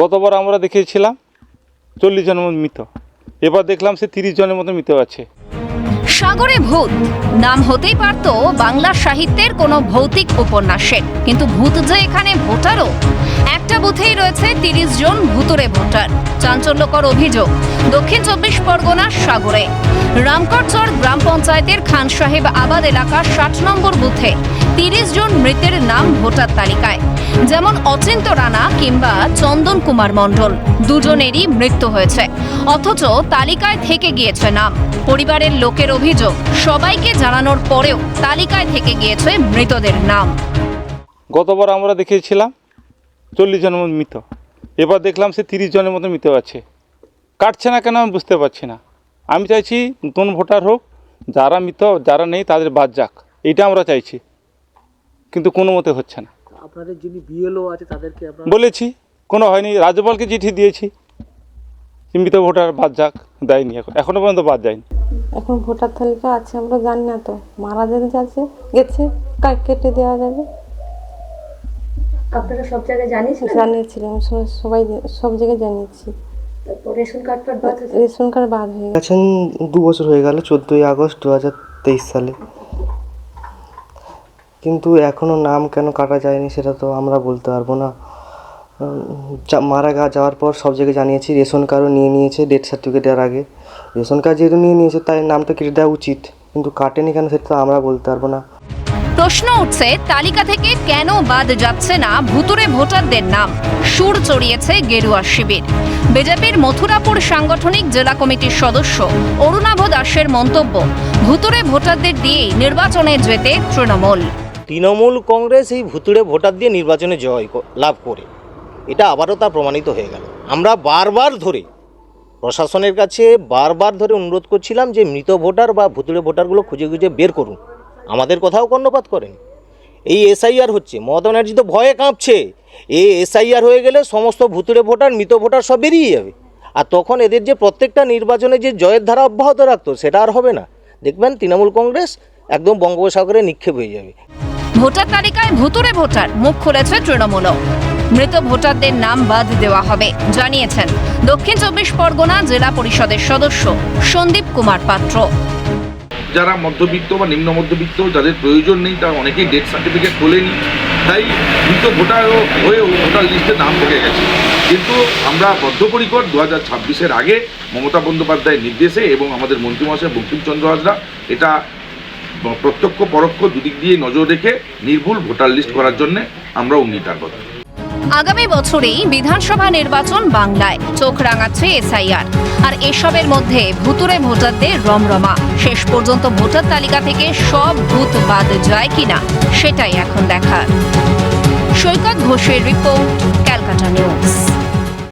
গতবার আমরা দেখিয়েছিলাম চল্লিশ জনের মতো মৃত। এবার দেখলাম সে তিরিশ জনের মতো মৃত আছে। সাগরে ভূত। নাম হতেই পারত বাংলা সাহিত্যের কোনো ভৌতিক উপন্যাসের কিন্তু ভূত যে এখানে ভোটারও? একটা বুথেই রয়েছে তিরিশ জন ভুতুরে ভোটার। চাঞ্চল্যকর অভিযোগ। দক্ষিণ চব্বিশ পরগনার সাগরে। রামকরচর গ্রাম পঞ্চায়েতের খান সাহেব আবাদ এলাকার ষাট নম্বর বুথে তিরিশ জন মৃতের নাম ভোটার তালিকায়। যেমন অচিন্ত রানা কিংবা চন্দন কুমার মণ্ডল। দুজনেরই মৃত্যু হয়েছে। অথচ তালিকায় থেকে গিয়েছে নাম। পরিবারের লোকের অভিযোগ, সবাইকে জানানোর পরেও তালিকায় থেকে গিয়েছে মৃতদের নাম। গতবার আমরা দেখিয়েছিলাম, চল্লিশ জনের মতো মৃত। এবার দেখলাম সে তিরিশ জনের মতো মৃত আছে। কাটছে না কেন আমি বুঝতে পারছি না। আমি চাইছি নতুন ভোটার হোক, যারা মৃত, যারা নেই, তাদের বাদ যাক। এইটা আমরা চাইছি। কিন্তু কোনো মতে হচ্ছে না। আপনাদের যিনি বিএলও আছে তাদেরকে আপনারা বলেছি কোনো হয়নি। রাজ্যপালকে চিঠি দিয়েছি। যে মৃত ভোটার বাদ যাক দেয়নি এখন। এখনও পর্যন্ত বাদ যায়নি। এখন ভোটার তালিকা আছে আমরা জানি না তো। মারা যেতে যাচ্ছে গেছে কাক কেটে দেওয়া যাবে? আপনারা সব জায়গায় জানিয়েছেন? জানিয়েছিলাম সবাই সব জায়গায় জানিয়েছি। রেশন কার্ড কার্ড বাদ রেশন কার্ড বাদ হয়ে গেছেন দু বছর হয়ে গেল চোদ্দোই আগস্ট দু হাজার তেইশ সালে। কিন্তু এখনও নাম কেন কাটা যায়নি সেটা তো আমরা বলতে পারব না। মারা যাওয়ার পর সব জায়গায় জানিয়েছি, রেশন কার্ডও নিয়ে নিয়েছে ডেথ সার্টিফিকেট দেওয়ার আগে। রেশন কার্ড যেহেতু নিয়ে নিয়েছে, তাই নামটা কেটে দেওয়া উচিত। কিন্তু কাটেনি কেন সেটা তো আমরা বলতে পারব না। প্রশ্ন উঠছে, তালিকা থেকে কেন বাদ যাচ্ছে না ভুতুরে ভোটারদের নাম? সুর চড়িয়েছে গেরুয়া শিবির। বিজেপির মথুরাপুর সাংগঠনিক জেলা কমিটির সদস্য অরুণাভ দাসের মন্তব্য ভুতুরে ভোটারদের দিয়েই নির্বাচনে যেতে তৃণমূল। তৃণমূল কংগ্রেস এই ভুতুড়ে ভোটার দিয়ে নির্বাচনে জয় লাভ করে। এটা আবারও তা প্রমাণিত হয়ে গেল। আমরা বারবার ধরে প্রশাসনের কাছে বারবার ধরে অনুরোধ করছিলাম যে মৃত ভোটার বা ভুতুড়ে ভোটারগুলো খুঁজে খুঁজে বের করুন। আমাদের কথাও কর্ণপাত করেন। এই এসআইআর হচ্ছে, মমতা ব্যানার্জি তো ভয়ে কাঁপছে। এই এসআইআর হয়ে গেলে সমস্ত ভুতুড়ে ভোটার, মৃত ভোটার সব বেরিয়ে যাবে। আর তখন এদের যে প্রত্যেকটা নির্বাচনে যে জয়ের ধারা অব্যাহত রাখতো, সেটা আর হবে না। দেখবেন তৃণমূল কংগ্রেস একদম বঙ্গোপসাগরে নিক্ষেপ হয়ে যাবে। ভোটার তালিকায় ভুতুরে ভোটার, মুখ খুলেছে তৃণমূলও। মৃত ভোটারদের নাম বাদ দেওয়া হবে, জানিয়েছেন দক্ষিণ চব্বিশ পরগনা জেলা পরিষদের সদস্য সন্দীপ কুমার পাত্র। যারা মধ্যবিত্ত বা নিম্ন মধ্যবিত্ত, যাদের প্রয়োজন নেই, তারা অনেকেই ডেথ সার্টিফিকেট তোলেনি তাই মৃত ভোটার হয়েও ভোটার লিস্টে নাম ঢুকে গেছে। কিন্তু আমরা বদ্ধপরিকর দু হাজার ছাব্বিশের আগে মমতা বন্দ্যোপাধ্যায়ের নির্দেশে এবং আমাদের মন্ত্রীমহাশয় বঙ্কিমচন্দ্র হাজরা এটা প্রত্যক্ষ, পরোক্ষ দুদিক দিয়ে নজর রেখে নির্ভুল ভোটার লিস্ট করার জন্য আমরা অঙ্গীকারবদ্ধ আগামী বছরেই বিধানসভা নির্বাচন বাংলায়। চোখ রাঙাচ্ছে এসআইআর। আর এসবের মধ্যে ভুতুরে ভোটারদের রমরমা। শেষ পর্যন্ত ভোটার তালিকা থেকে সব ভূত বাদ যায় কিনা, সেটাই এখন দেখার। সৈকত ঘোষের রিপোর্ট, ক্যালকাটা নিউজ।